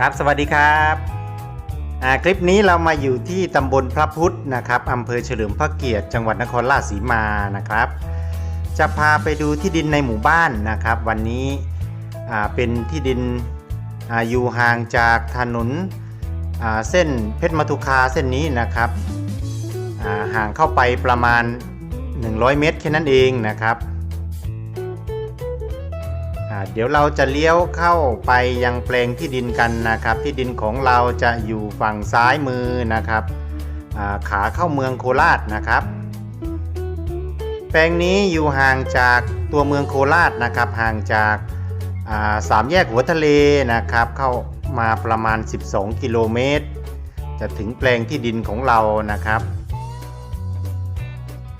ครับ สวัสดีครับคลิปนี้เรามาอยู่ที่ตำบลพระพุทธนะครับอำเภอเฉลิมพระเกียรติจังหวัดนครราชสีมานะครับ จะพาไปดูที่ดินในหมู่บ้านนะครับ วันนี้เป็นที่ดินออยู่ห่างจากถนนเส้นเพชรมทุคาเส้นนี้นะครับห่างเข้าไปประมาณ 100 เมตรแค่นั้นเองนะครับ เดี๋ยวเราจะเลี้ยวเข้าไปยังแปลงที่ดินกันนะครับ ที่ดินของเราจะอยู่ฝั่งซ้ายมือนะครับขาเข้าเมืองโคราชนะครับ แปลงนี้อยู่ห่างจากตัวเมืองโคราชนะครับ ห่างจากาสามแยกหัวทะเลนะครับ เข้ามาประมาณ 12 กิโลเมตร จะถึงแปลงที่ดินของเรานะครับ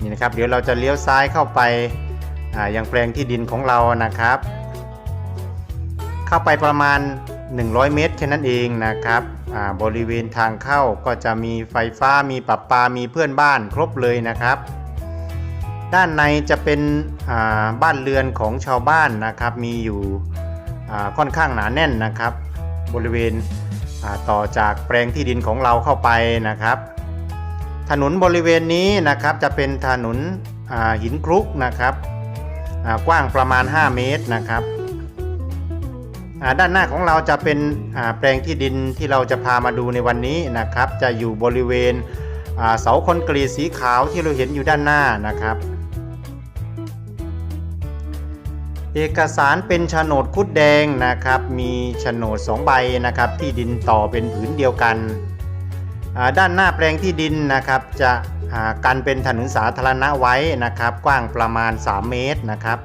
นี่นะครับ เดี๋ยวเราจะเลี้ยวซ้ายเข้าไปยังแปลงที่ดินของเรานะครับ เข้าไปประมาณ 100 เมตรแค่นั้นเองนะครับบริเวณทางเข้าก็จะมีไฟฟ้ามีปรับปามีเพื่อนบ้านครบเลยนะครับ ด้านในจะเป็นบ้านเรือนของชาวบ้านนะครับ มีอยู่ค่อนข้างหนาแน่นนะครับ บริเวณต่อจากแปลงที่ดินของเราเข้าไปนะครับ ถนนบริเวณนี้นะครับจะเป็นถนนหินคลุกนะครับกว้างประมาณ 5 เมตรนะครับ ด้านหน้าของเราจะเป็นแปลงที่ดินที่เราจะพามาดูในวันนี้นะครับ จะอยู่บริเวณเสาคอนกรีตสีขาวที่เราเห็นอยู่ด้านหน้านะครับ เอกสารเป็นโฉนดคุดแดงนะครับ มีโฉนด2ใบนะครับที่ดินต่อเป็นผืนเดียวกัน ด้านหน้าแปลงที่ดินนะครับจะกันเป็นถนนสาธารณะไว้นะครับ กว้างประมาณ 3 เมตรนะครับ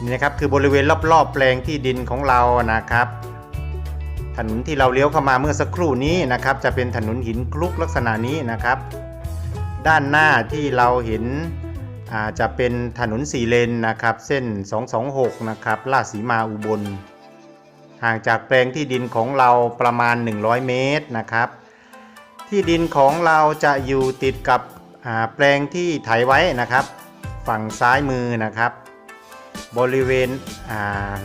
นี่นะครับคือบริเวณรอบๆแปลงที่ดินของเรานะครับ ถนนที่เราเลี้ยวเข้ามาเมื่อสักครู่นี้นะครับ จะเป็นถนนหินคลุกลักษณะนี้นะครับ ด้านหน้าที่เราเห็นจะเป็นถนนสี่เลนนะครับ เส้น 226 นะครับลาดสีมาอุบล ห่างจากแปลงที่ดินของเราประมาณ 100 เมตรนะครับ ที่ดินของเราจะอยู่ติดกับแปลงที่ไถไว้นะครับ ฝั่งซ้ายมือนะครับ บริเวณ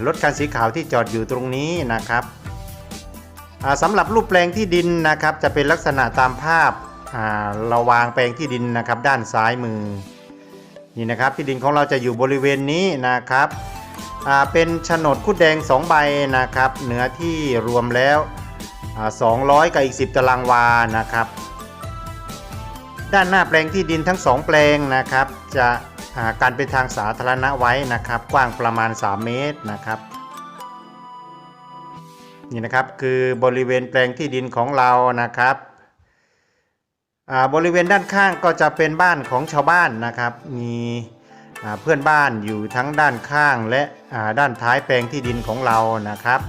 รถคันสีขาวที่จอดอยู่ตรงนี้นะครับสำหรับรูปแปลงที่ดินนะครับจะเป็นลักษณะตามภาพเราวางแปลงที่ดินนะครับด้านซ้ายมือนี่นะครับที่ดินของเราจะอยู่บริเวณนี้นะครับเป็นโฉนดคุดแดง 2 ใบนะครับเนื้อที่รวมแล้ว200 กับอีก 10 ตารางวานะครับ ด้านหน้าแปลงที่ดินทั้ง 2 แปลงนะครับจะ การเป็นทางสาธารณะไว้นะครับ กว้างประมาณ 3 เมตรนะครับ นี่นะครับคือบริเวณแปลงที่ดินของเรานะครับบริเวณด้านข้างก็จะเป็นบ้านของชาวบ้านนะครับ มีเพื่อนบ้านอยู่ทั้งด้านข้างและด้านท้ายแปลงที่ดินของเรานะครับ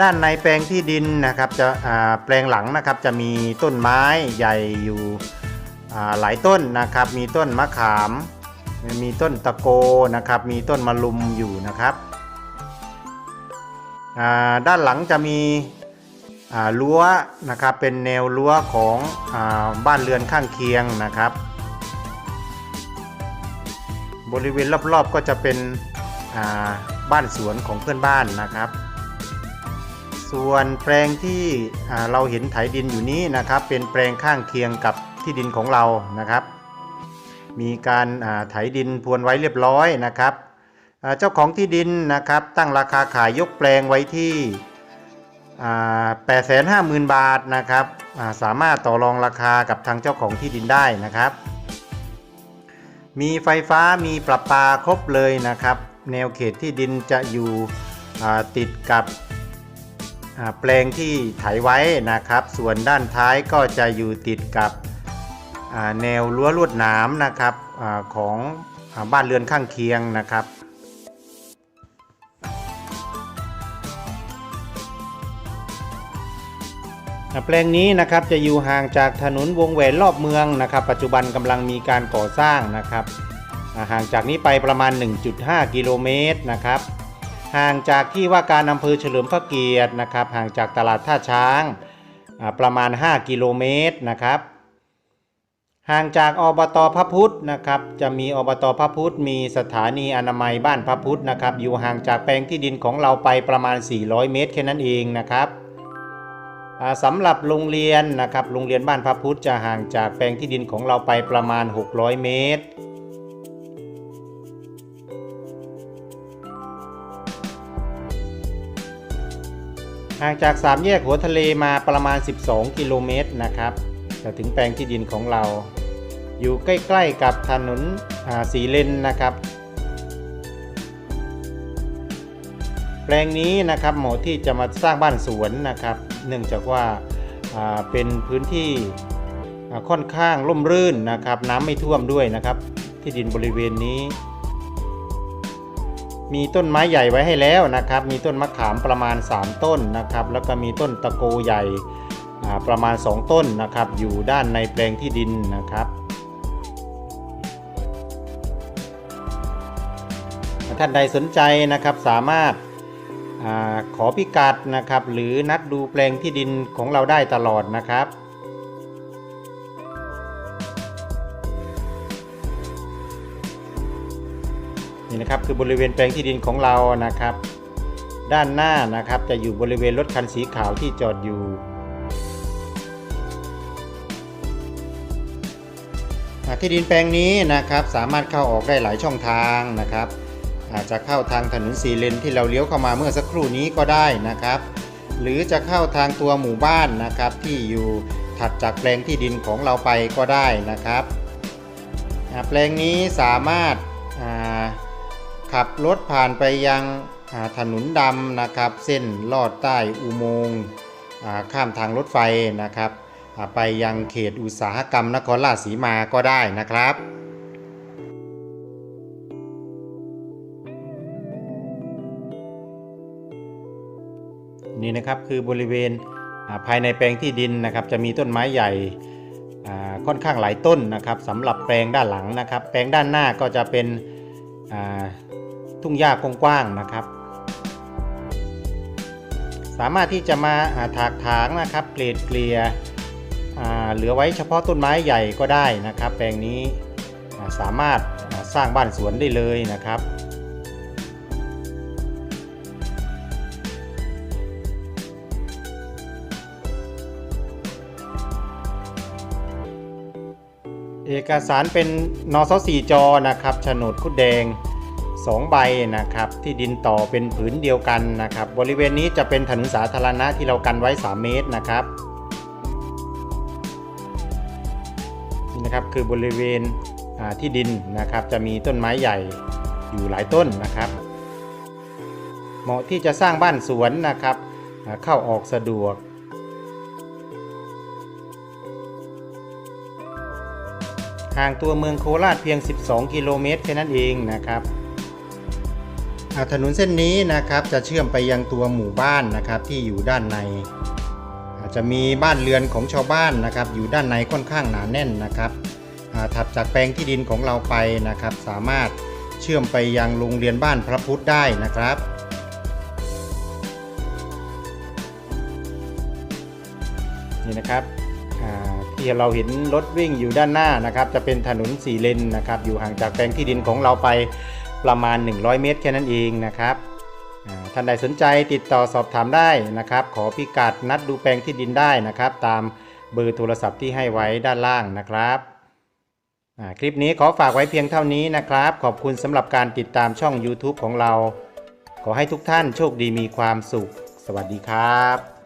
ด้านในแปลงที่ดินนะครับจะแปลงหลังนะครับจะมีต้นไม้ใหญ่อยู่ หลายต้นนะครับ มีต้นมะขาม มีต้นตะโกนะครับ มีต้นมะลุมอยู่นะครับด้านหลังจะมีรั้วนะครับเป็นแนวรั้วของอบ้านเรือนข้างเคียงนะครับ บริเวณรอบๆก็จะเป็นบ้านสวนของเพื่อนบ้านนะครับ ส่วนแปลงที่เราเห็นไถดินอยู่นี้นะครับ เป็นแปลงข้างเคียงกับ ที่ดินของเรานะครับ มีการไถดินพรวนไว้เรียบร้อยนะครับเจ้าของที่ดินนะครับตั้งราคาขายยกแปลงไว้ที่แปดแสนห้าหมื่นบาทนะครับสามารถต่อรองราคากับทางเจ้าของที่ดินได้นะครับ มีไฟฟ้ามีประปาครบเลยนะครับ แนวเขตที่ดินจะอยู่ติดกับแปลงที่ไถไว้นะครับ ส่วนด้านท้ายก็จะอยู่ติดกับ แนวรั้วลวดหนามนะครับอของบ้านเรือนข้างเคียงนะครับแปลงนี้นะครับจะอยู่ห่างจากถนนวงแหวนรอบเมืองนะครับ ปัจจุบันกำลังมีการก่อสร้างนะครับห่างจากนี้ไปประมาณ 1.5 กิโลเมตรนะครับ ห่างจากที่ว่าการอำเภอเฉลิมพระเกียรตินะครับ ห่างจากตลาดท่าช้างประมาณ 5 กิโลเมตรนะครับ ห่างจากอบตพระพุทธนะครับ จะมีอบตพระพุทธมีสถานีอนามัยบ้านพระพุทธนะครับ อยู่ห่างจากแปลงที่ดินของเราไปประมาณ 400 เมตรแค่นั้นเองนะครับอ่าสำหรับโรงเรียนนะครับ โรงเรียนบ้านพระพุทธจะห่างจากแปลงที่ดินของเราไปประมาณ 600 เมตรห่างจากสามแยกหัวทะเลมาประมาณ 12 กิโลเมตรนะครับ จะถึงแปลงที่ดินของเรา อยู่ใกล้ๆกับถนนสีเลนนะครับ แปลงนี้นะครับเหมาะที่จะมาสร้างบ้านสวนนะครับ เนื่องจากว่าาเป็นพื้นที่ค่อนข้างร่มรื่นนะครับ น้ำไม่ท่วมด้วยนะครับ ที่ดินบริเวณนี้ มีต้นไม้ใหญ่ไว้ให้แล้วนะครับ มีต้นมะขามประมาณ 3 ต้นนะครับ แล้วก็มีต้นตะโกใหญ่ ประมาณ 2 ต้นนะครับ อยู่ด้านในแปลงที่ดินนะครับ ท่านใดสนใจนะครับสามารถอาขอพิกัดนะครับ หรือนัดดูแปลงที่ดินของเราได้ตลอดนะครับนี่นะครับคือบริเวณแปลงที่ดินของเรานะครับ ด้านหน้านะครับจะอยู่บริเวณรถคันสีขาวที่จอดอยู่ ที่ดินแปลงนี้นะครับสามารถเข้าออกได้หลายช่องทางนะครับ อาจจะเข้าทางถนนสีเลนที่เราเลี้ยวเข้ามาเมื่อสักครู่นี้ก็ได้นะครับ หรือจะเข้าทางตัวหมู่บ้านนะครับที่อยู่ถัดจากแปลงที่ดินของเราไปก็ได้นะครับแปลงนี้สามารถาขับรถผ่านไปยังถนนดำนะครับ เส้นลอดใต้อุโมงค์ข้ามทางรถไฟนะครับ ไปยังเขตอุตสาหกรรมนครราชสีมาก็ได้นะครับนี่นะครับคือบริเวณภายในแปลงที่ดินนะครับ จะมีต้นไม้ใหญ่ค่อนข้างหลายต้นนะครับสำหรับแปลงด้านหลังนะครับ แปลงด้านหน้าก็จะเป็นทุ่งหญ้ากว้างๆนะครับ สามารถที่จะมาถากถางนะครับเกรดเกลี่ย เหลือไว้เฉพาะต้นไม้ใหญ่ก็ได้นะครับ แปลงนี้สามารถสร้างบ้านสวนได้เลยนะครับเอกสารเป็นนสสี่จอนะครับโฉนดคุดแดง 2 ใบนะครับ ที่ดินต่อเป็นผืนเดียวกันนะครับ บริเวณนี้จะเป็นถนนสาธารณะที่เรากันไว้ 3 เมตรนะครับ นะครับ คือบริเวณที่ดินนะครับ จะมีต้นไม้ใหญ่อยู่หลายต้นนะครับ เหมาะที่จะสร้างบ้านสวนนะครับ เข้าออกสะดวกห่างตัวเมืองโคราชเพียง 12 กิโลเมตรแค่นั้นเองนะครับถนนเส้นนี้นะครับจะเชื่อมไปยังตัวหมู่บ้านนะครับที่อยู่ด้านใน จะมีบ้านเรือนของชาวบ้านนะครับ อยู่ด้านในค่อนข้างหนาแน่นนะครับถัดจากแปลงที่ดินของเราไปนะครับ สามารถเชื่อมไปยังโรงเรียนบ้านพระพุทธได้นะครับนี่นะครับที่เราเห็นรถวิ่งอยู่ด้านหน้านะครับ จะเป็นถนนสี่เลนนะครับ อยู่ห่างจากแปลงที่ดินของเราไปประมาณ 100 เมตรแค่นั้นเองนะครับ ท่านใดสนใจติดต่อสอบถามได้นะครับ ขอพิกัดนัดดูแปลงที่ดินได้นะครับ ตามเบอร์โทรศัพท์ที่ให้ไว้ด้านล่างนะครับคลิปนี้ขอฝากไว้เพียงเท่านี้นะครับ ขอบคุณสำหรับการติดตามช่อง YouTube ของเรา ขอให้ทุกท่านโชคดีมีความสุข สวัสดีครับ